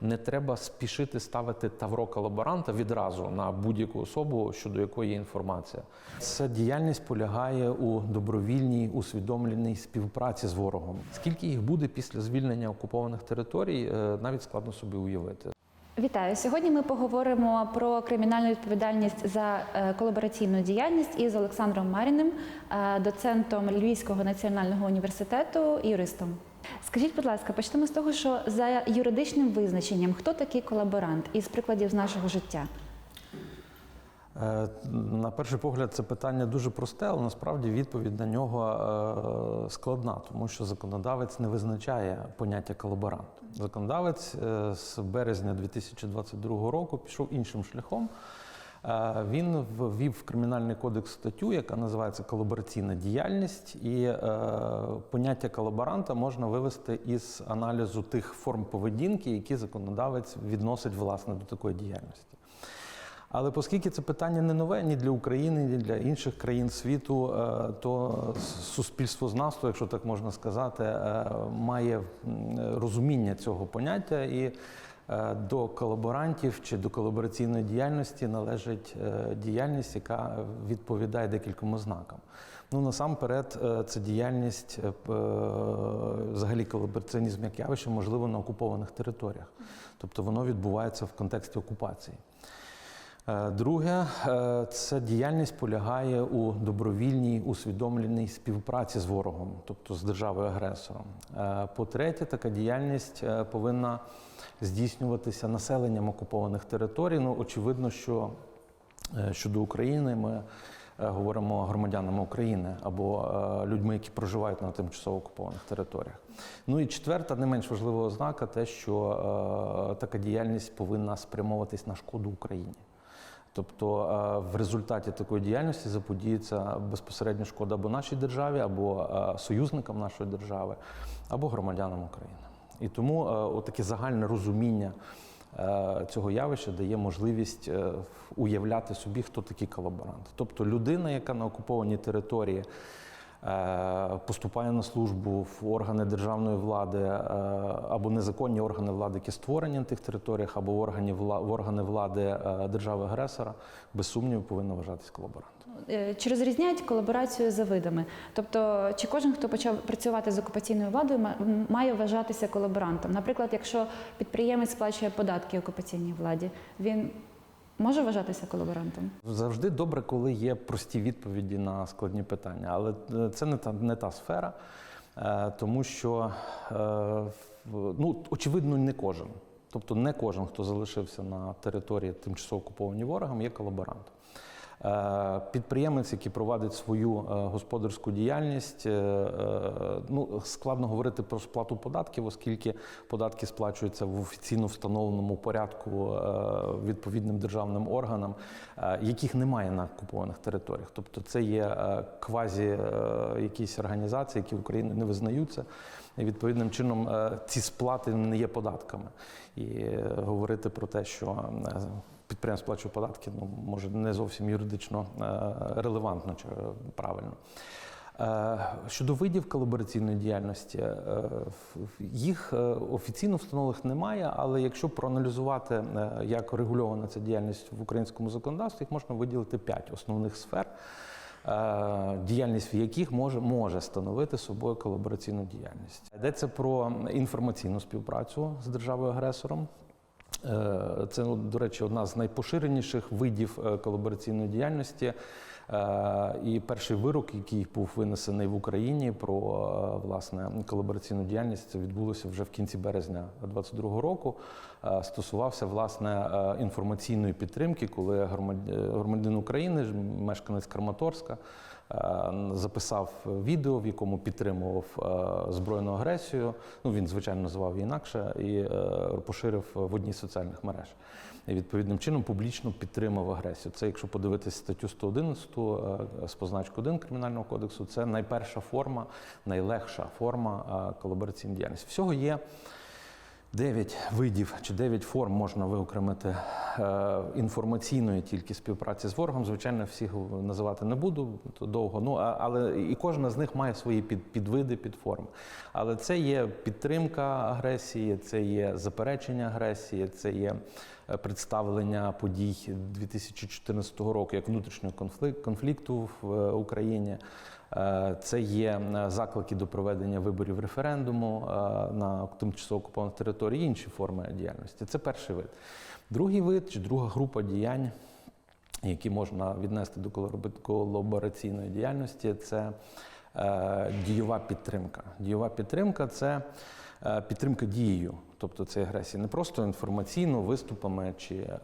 не треба спішити ставити тавро колаборанта відразу на будь-яку особу, щодо якої є інформація. Ця діяльність полягає у добровільній усвідомленій співпраці з ворогом. Скільки їх буде після звільнення окупованих територій, е, навіть складно собі уявити. Вітаю! Сьогодні ми поговоримо про кримінальну відповідальність за е, колабораційну діяльність із Олександром Маріним, е, доцентом Львівського національного університету юристом. Скажіть, будь ласка, почнемо з того, що за юридичним визначенням, хто такий колаборант із прикладів з нашого життя? Е, На перший погляд, це питання дуже просте, але насправді відповідь на нього е, складна, тому що законодавець не визначає поняття колаборант. Законодавець е, з березня 2022 року пішов іншим шляхом. Він ввів в кримінальний кодекс статтю, яка називається колабораційна діяльність, і е, поняття колаборанта можна вивести із аналізу тих форм поведінки, які законодавець відносить власне до такої діяльності. Але оскільки це питання не нове ні для України, ні для інших країн світу, е, то суспільствознавство, якщо так можна сказати, е, має розуміння цього поняття і до колаборантів чи до колабораційної діяльності належить е, діяльність, яка відповідає декільком ознакам. Ну насамперед, е, це діяльність е, е, взагалі колабораціонізм як явище можливо на окупованих територіях, тобто воно відбувається в контексті окупації. Е, Друге, е, це діяльність полягає у добровільній усвідомленій співпраці з ворогом, тобто з державою-агресором. Е, По-третє, така діяльність повинна здійснюватися населенням окупованих територій. Ну, очевидно, що щодо України ми говоримо громадянами України або людьми, які проживають на тимчасово окупованих територіях. Ну і четверта, не менш важлива ознака, те, що така діяльність повинна спрямовуватись на шкоду Україні. Тобто е, в результаті такої діяльності заподіється безпосередньо шкода або нашій державі, або е, союзникам нашої держави, або громадянам України. І тому е, таке загальне розуміння цього явища дає можливість уявляти собі, хто такий колаборант. Тобто людина, яка на окупованій території поступає на службу в органи державної влади е, або незаконні органи влади, які створені на тих територіях, або в органи в органи влади е, держави-агресора, без сумніву повинна вважатись колаборантом. Е, Чи розрізняють колаборацію за видами? Тобто, чи кожен, хто почав працювати з окупаційною владою, ма- має вважатися колаборантом? Наприклад, якщо підприємець сплачує податки окупаційній владі, він може вважатися колаборантом? Завжди добре, коли є прості відповіді на складні питання, але е, це не та, не та сфера, е, тому що, е, ну, очевидно, не кожен. Тобто не кожен, хто залишився на території тимчасово окуповані ворогом, є колаборантом. Е, Підприємець, який провадить свою е, господарську діяльність, е, ну складно говорити про сплату податків, оскільки податки сплачуються в офіційно встановленому порядку відповідним державним органам, яких немає на окупованих територіях. Тобто, це є квазі якісь організації, які в Україні не визнаються. І відповідним чином ці сплати не є податками. І говорити про те, що підприємство сплачує податки, ну може не зовсім юридично е, релевантно чи правильно. Е, Щодо видів колабораційної діяльності, е, їх офіційно встановлених немає, але якщо проаналізувати, як регульована ця діяльність в українському законодавстві, їх можна виділити п'ять основних сфер, діяльність в яких може, може становити собою колабораційну діяльність. Йдеться про інформаційну співпрацю з державою-агресором. Е, Це, ну, до речі, одна з найпоширеніших видів е, колабораційної діяльності. Е, І перший вирок, який був винесений в Україні про власне колабораційну діяльність, це відбулося вже в кінці березня 2022 року. Стосувався власне інформаційної підтримки, коли громад- громадянин України, мешканець Краматорська, записав відео, в якому підтримував е, збройну агресію. Ну він звичайно називав її інакше і е, поширив в одній з соціальних мереж. І відповідним чином публічно підтримав агресію. Це, якщо подивитись статтю 111 е, з позначкою 1 кримінального кодексу, це найперша форма, найлегша форма е, колабораційної діяльності. Всього є. Дев'ять видів чи дев'ять форм можна виокремити е, інформаційної тільки співпраці з ворогом. Звичайно, всіх називати не буду довго. Ну але і кожна з них має свої під, підвиди, підформи. Але це є підтримка агресії, це є заперечення агресії, це є е, представлення подій 2014 року як внутрішнього конфлікту в е, Україні. Е, Це є е, заклики до проведення виборів референдуму е, на тимчасово окупованих території, інші форми діяльності. Це перший вид. Другий вид чи друга група діянь, які можна віднести до колабор- колабораційної діяльності, це дієва підтримка. Дієва підтримка це підтримка дією, тобто це агресія не просто інформаційно, виступами чи е,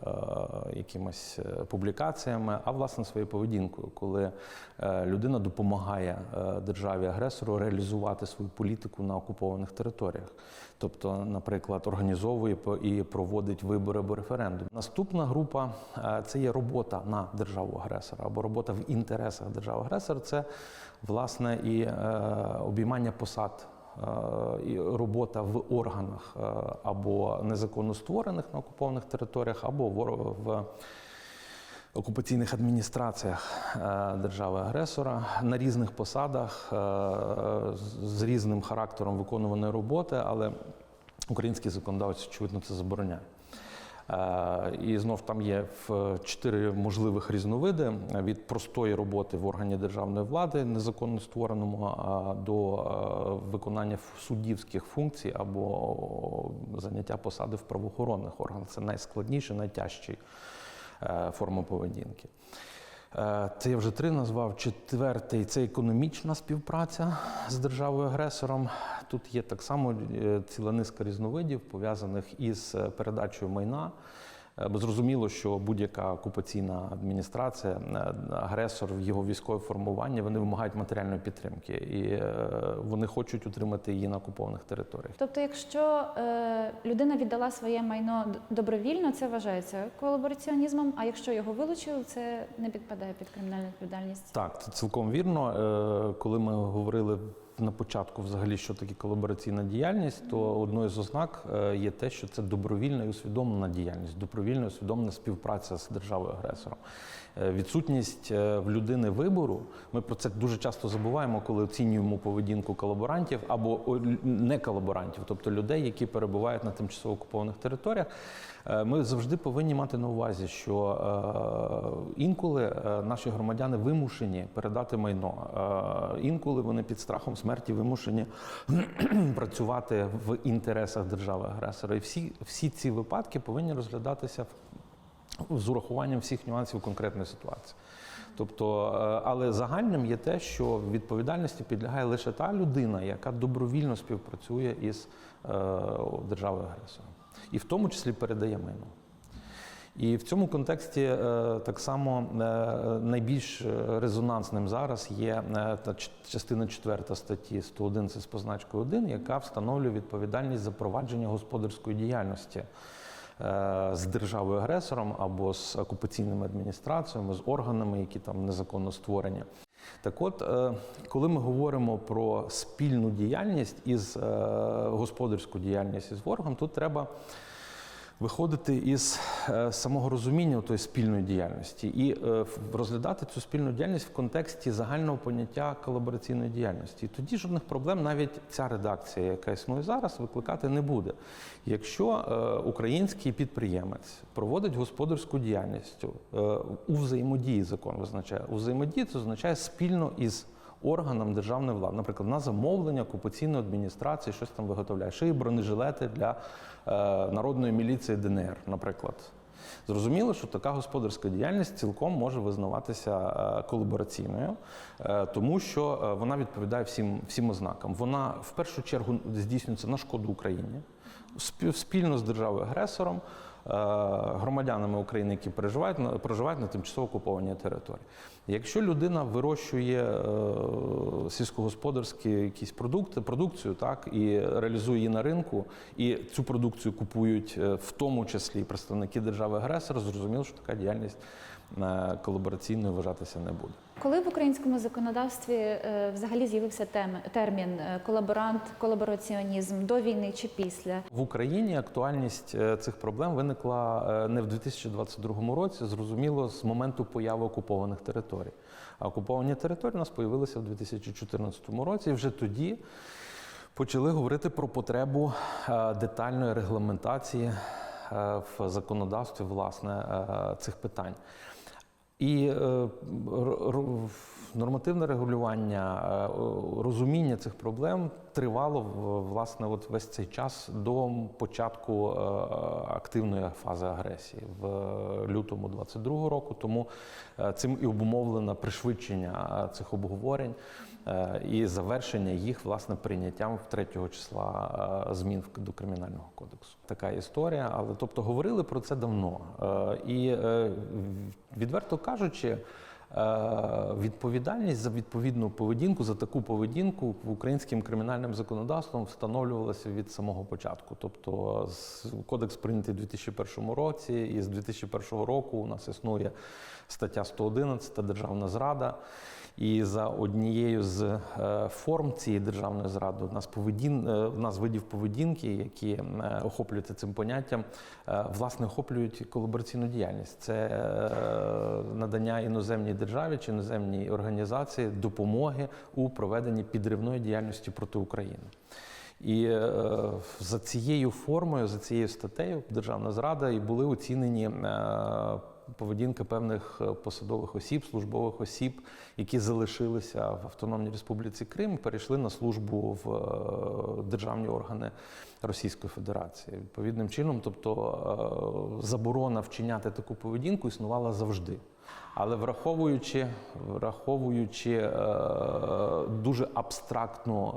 якимось е, публікаціями, а власне своєю поведінкою, коли е, людина допомагає е, державі агресору реалізувати свою політику на окупованих територіях. Тобто, наприклад, організовує і проводить вибори або референдум. Наступна група е, це є робота на державу агресора або робота в інтересах держави агресора. Це власне і е, обіймання посад. Е, робота в органах е, або незаконно створених на окупованих територіях, або в- окупаційних адміністраціях е, держави-агресора на різних посадах з різним характером виконуваної роботи, але українські законодавці, очевидно, це забороняє. Е, І знов там є чотири можливих різновиди від простої роботи в органі державної влади, незаконно створеному, до е, виконання суддівських функцій або заняття посади в правоохоронних органах. Це найскладніше, найтяжчі форми поведінки. Е, Це я вже три назвав. Четвертий це економічна співпраця з державою-агресором. Тут є так само е, ціла низка різновидів, пов'язаних із е, передачею майна. Е, зрозуміло, що будь-яка окупаційна адміністрація, е, агресор в його військове формування, вони вимагають матеріальної підтримки, і е, вони хочуть утримати її на окупованих територіях. Тобто, якщо людина віддала своє майно добровільно, це вважається колабораціонізмом, а якщо його вилучили, це не підпадає під кримінальну відповідальність. Так, це цілком вірно. Коли ми говорили на початку, взагалі, що таке колабораційна діяльність, то одною з ознак е, є те, що це добровільна і усвідомлена діяльність, добровільна і усвідомлена співпраця з державою агресором. Е, Відсутність е, в людини вибору. Ми про це дуже часто забуваємо, коли оцінюємо поведінку колаборантів або не колаборантів, тобто людей, які перебувають на тимчасово окупованих територіях. Е, Ми завжди повинні мати на увазі, що е, інколи е, наші громадяни вимушені передати майно. Інколи вони під страхом смерті вимушені працювати в інтересах держави-агресора. І всі, всі ці випадки повинні розглядатися з урахуванням всіх нюансів конкретної ситуації. Тобто, але загальним є те, що відповідальності підлягає лише та людина, яка добровільно співпрацює із державою агресором, і в тому числі передає майно. І в цьому контексті е, так само е, найбільш е, резонансним зараз є частина 4 статті 111 з позначкою 1, яка встановлює відповідальність за провадження господарської діяльності з державою-агресором або з окупаційними адміністраціями, з органами, які там незаконно створені. Так от, е, коли ми говоримо про спільну діяльність із е, господарську діяльність із ворогом, тут треба виходити із е, самого розуміння тої спільної діяльності і е, розглядати цю спільну діяльність в контексті загального поняття колабораційної діяльності. І тоді жодних проблем навіть ця редакція, яка існує зараз, викликати не буде. Якщо е, український підприємець проводить господарську діяльність у взаємодії, закон визначає у взаємодії, це означає спільно із органам державної влади, наприклад, на замовлення окупаційної адміністрації щось там виготовляє, шиє бронежилети для е, народної міліції ДНР, наприклад. Зрозуміло, що така господарська діяльність цілком може визнаватися е, колабораційною, е, тому що е, вона відповідає всім, всім ознакам. Вона в першу чергу здійснюється на шкоду Україні спільно з державою агресором. громадянами України, які переживають проживають на тимчасово окупованій території. Якщо людина вирощує е, сільськогосподарські якісь продукти, продукцію, так і реалізує її на ринку, і цю продукцію купують е, в тому числі представники держави-агресора, зрозуміло, що така діяльність е, колабораційною вважатися не буде. Коли в українському законодавстві взагалі з'явився термін колаборант, колабораціонізм до війни чи після? В Україні актуальність цих проблем виникла не в 2022 році, зрозуміло, з моменту появи окупованих територій. А окуповані території у нас з'явилися в 2014 році, і вже тоді почали говорити про потребу е, детальної регламентації е, в законодавстві власне е, цих питань. І е, нормативне регулювання, е, розуміння цих проблем тривало власне от весь цей час до початку е, активної фази агресії в лютому 22-го року. Тому цим і обумовлено пришвидшення цих обговорень і завершення їх власне прийняттям 3 числа е, змін до кримінального кодексу. Така історія, але тобто говорили про це давно. Е, І е, відверто кажучи. е, Відповідальність за відповідну поведінку, за таку поведінку українським кримінальним законодавством встановлювалася від самого початку. Тобто кодекс прийнятий у 2001 році, і з 2001 року у нас існує стаття 111 Державна зрада. І за однією з е, форм цієї державної зради у нас поведін, е, у нас видів поведінки, які е, охоплюються цим поняттям, власне охоплюють колабораційну діяльність. Це надання іноземній державі чи іноземній організації допомоги у проведенні підривної діяльності проти України. І за цією формою, за цією статтею, державна зрада і були оцінені поведінка певних е, посадових осіб, службових осіб, які залишилися в Автономній Республіці Крим, перейшли на службу в е, державні органи Російської Федерації. Відповідним чином, тобто е, заборона вчиняти таку поведінку існувала завжди. Але враховуючи, враховуючи дуже абстрактну е,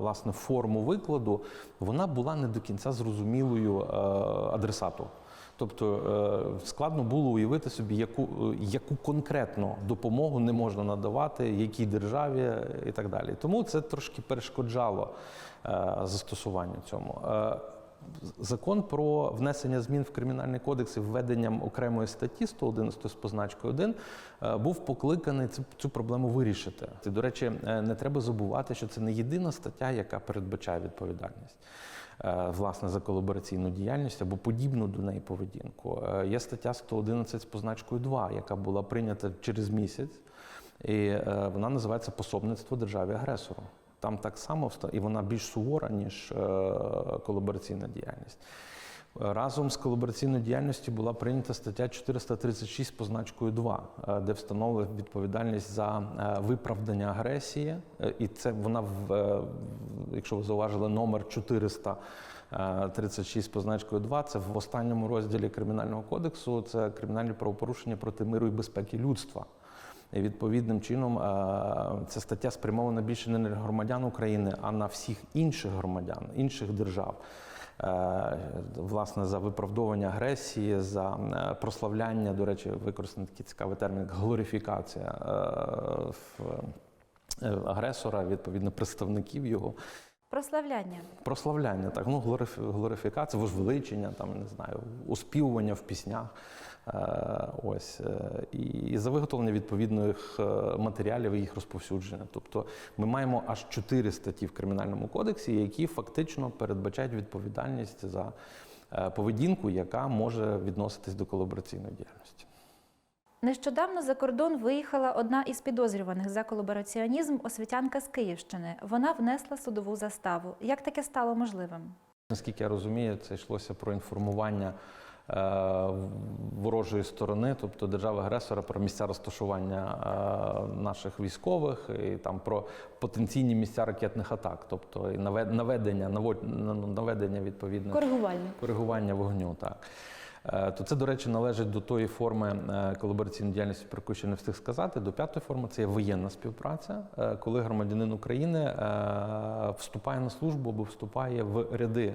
власне форму викладу, вона була не до кінця зрозумілою адресату. Тобто е, складно було уявити собі, яку, е, яку конкретну допомогу не можна надавати, якій державі і так далі. Тому це трошки перешкоджало е, застосуванню цьому. Е, Закон про внесення змін в кримінальний кодекс і введенням окремої статті 111 з позначкою 1 е, був покликаний цю, цю проблему вирішити. І, до речі, е, не треба забувати, що це не єдина стаття, яка передбачає відповідальність. Е, Власне, за колабораційну діяльність або подібну до неї поведінку. Е, Є стаття 111 з позначкою 2, яка була прийнята через місяць, і е, вона називається пособництво державі агресору. Там так само і вона більш сувора, ніж колабораційна діяльність. Разом з колабораційною діяльністю була прийнята стаття 436 позначкою 2, е, де встановлена відповідальність за е, виправдання агресії. Е, І це вона, якщо ви зауважили, номер 436 позначкою 2, це в останньому розділі Кримінального кодексу, це кримінальні правопорушення проти миру і безпеки людства. І відповідним чином ця стаття спрямована більше не на громадян України, а на всіх інших громадян, інших держав. Е, Власне, за виправдовування агресії, за е, прославляння, до речі, використаний такий цікавий термін, глорифікація е, в- агресора, відповідно, представників його. Прославляння. Прославляння, так, ну, глорифі- глорифікація, возвеличення, там, не знаю, оспівування в піснях. Е, ось, е, і, і за виготовлення відповідних е, матеріалів і їх розповсюдження. Тобто ми маємо аж чотири статті в Кримінальному кодексі, які фактично передбачають відповідальність за е, поведінку, яка може відноситись до колабораційної діяльності. Нещодавно за кордон виїхала одна із підозрюваних за колабораціонізм освітянка з Київщини. Вона внесла судову заставу. Як таке стало можливим? Наскільки я розумію, це йшлося про інформування е, ворожої сторони, тобто держави-агресора, про місця розташування е, наших військових і там про потенційні місця ракетних атак, тобто і наведення, наведення відповідних Коригувальник. коригування вогню. Так. Е, То це, до речі, належить до тої форми е, колабораційної діяльності, про яку ще не встиг сказати. До п'ятої форми це є воєнна співпраця, е, коли громадянин України вступає на службу або вступає в ряди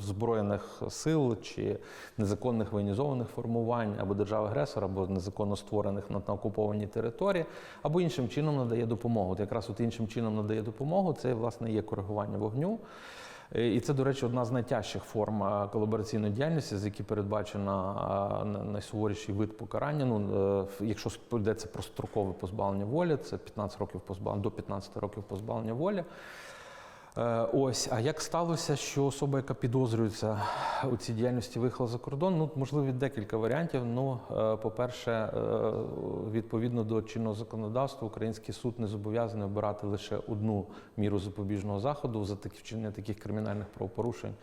збройних сил чи незаконних воєнізованих формувань або держави-агресора, або незаконно створених на окупованій території, або іншим чином надає допомогу. От якраз от іншим чином надає допомогу, це власне є коригування вогню. Е, І це, до речі, одна з найтяжчих форм е, колабораційної діяльності, з які передбачена е, на- найсуворіший вид покарання. Ну, якщо йдеться про строкове позбавлення волі, це 15 років позбавлення до 15 років позбавлення волі. Е, Ось, а як сталося, що особа, яка підозрюється у цій діяльності, виїхала за кордон? Ну, можливо, декілька варіантів. Ну, е, по-перше, е, відповідно до чинного законодавства, український суд не зобов'язаний обирати лише одну міру запобіжного заходу за такі вчинення таких кримінальних правопорушень,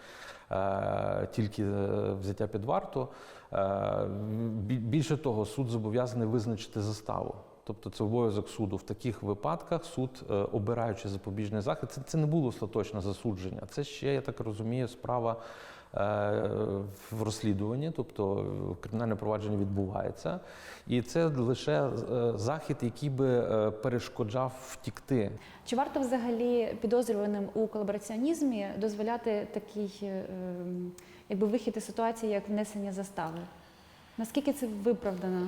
тільки взяття під варту. Більше того, суд зобов'язаний визначити заставу. Тобто це обов'язок суду. В таких випадках суд, е, обираючи запобіжний захід, це, це не було остаточне засудження. Це ще, я так розумію, справа е, в розслідуванні, тобто кримінальне провадження відбувається. І це лише е, захід, який би перешкоджав втікти. Чи варто взагалі підозрюваним у колабораціонізмі дозволяти такий ем, якби вихід із ситуації, як внесення застави? Наскільки це виправдано?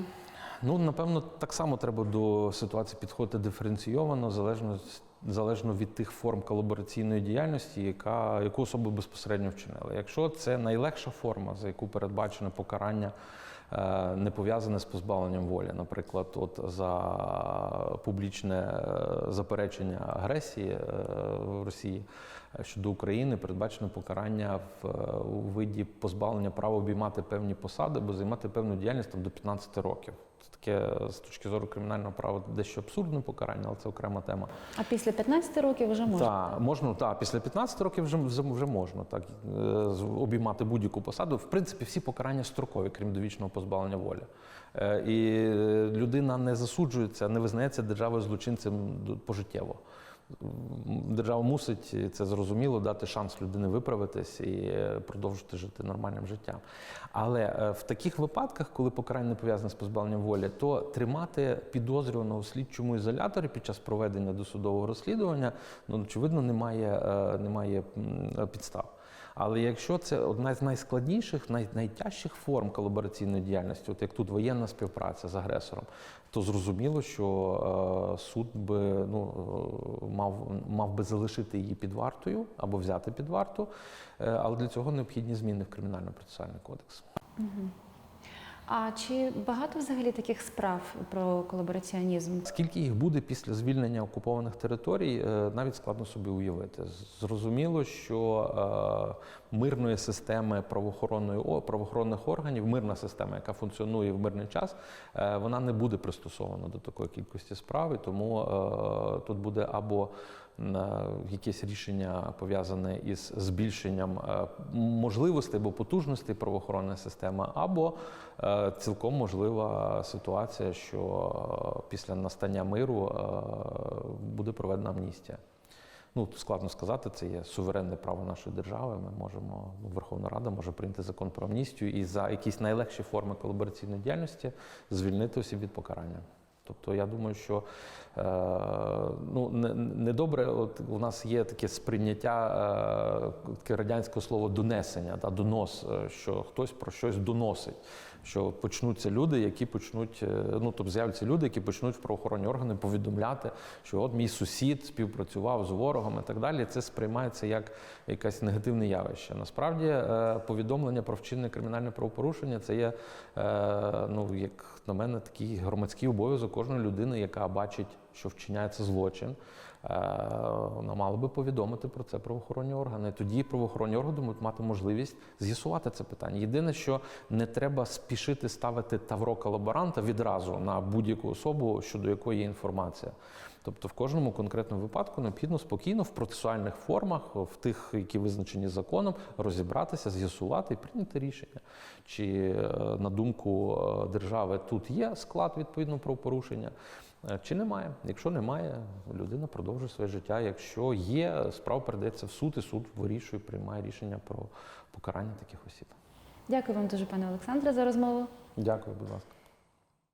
Ну, напевно, так само треба до ситуації підходити диференційовано, залежно, залежно від тих форм колабораційної діяльності, яка, яку особа безпосередньо вчинила. Якщо це найлегша форма, за яку передбачене покарання, е, не пов'язане з позбавленням волі, наприклад, от за публічне е, заперечення агресії е, в Росії щодо України, передбачено покарання в, у виді позбавлення права обіймати певні посади або займати певну діяльність там, до 15 років. Це таке з точки зору кримінального права дещо абсурдне покарання, але це окрема тема. А після 15 років вже можна? Так, можна, так, після 15 років вже, вже, вже можна так, е, обіймати будь-яку посаду. В принципі, всі покарання строкові, крім довічного позбавлення волі. Е, І людина не засуджується, не визнається державою злочинцем пожиттєво. Держава мусить і це зрозуміло дати шанс людини виправитись і е, продовжити жити нормальним життям. Але е, в таких випадках, коли покарання не пов'язане з позбавленням волі, то тримати підозрюваного в слідчому ізоляторі під час проведення досудового розслідування, ну очевидно, немає, е, немає підстав. Але якщо це одна з найскладніших, най, найтяжчих форм колабораційної діяльності, от як тут воєнна співпраця з агресором, то зрозуміло, що е, суд би ну, мав, мав би залишити її під вартою або взяти під варту, е, але для цього необхідні зміни в кримінально-процесуальний кодекс. А чи багато взагалі таких справ про колабораціонізм? Скільки їх буде після звільнення окупованих територій, е, навіть складно собі уявити. Зрозуміло, що е, мирної системи правоохоронної правоохоронних органів, мирна система, яка функціонує в мирний час, е, вона не буде пристосована до такої кількості справ, і тому е, тут буде або е, якесь рішення пов'язане із збільшенням можливостей або потужностей правоохоронної системи, або цілком можлива ситуація, що після настання миру буде проведена амністія. Ну, складно сказати, це є суверенне право нашої держави. Ми можемо, ну, Верховна Рада може прийняти закон про амністію і за якісь найлегші форми колабораційної діяльності звільнити осіб від покарання. Тобто я думаю, що е, ну, не- недобре, от у нас є таке сприйняття е, таке радянське слово донесення, та, донос, е, що хтось про щось доносить. Що почнуться люди, які почнуть, е, ну тобто з'являться люди, які почнуть в правоохоронні органи повідомляти, що от мій сусід співпрацював з ворогом і так далі. Це сприймається як якесь негативне явище. Насправді повідомлення про вчинення кримінальне правопорушення це є, ну як на мене, такий громадський обов'язок кожної людини, яка бачить, що вчиняється злочин. Е, Вона мала би повідомити про це правоохоронні органи. Тоді правоохоронні органи будуть мати можливість з'ясувати це питання. Єдине, що не треба спішити ставити тавро колаборанта відразу на будь-яку особу, щодо якої є інформація. Тобто в кожному конкретному випадку необхідно спокійно в процесуальних формах, в тих, які визначені законом, розібратися, з'ясувати і прийняти рішення. Чи е, на думку е, держави тут є склад відповідного правопорушення, чи немає. Якщо немає, людина продовжує своє життя. Якщо є, справа передається в суд, і суд вирішує, приймає рішення про покарання таких осіб. Дякую вам дуже, пане Олександре, за розмову. Дякую, будь ласка.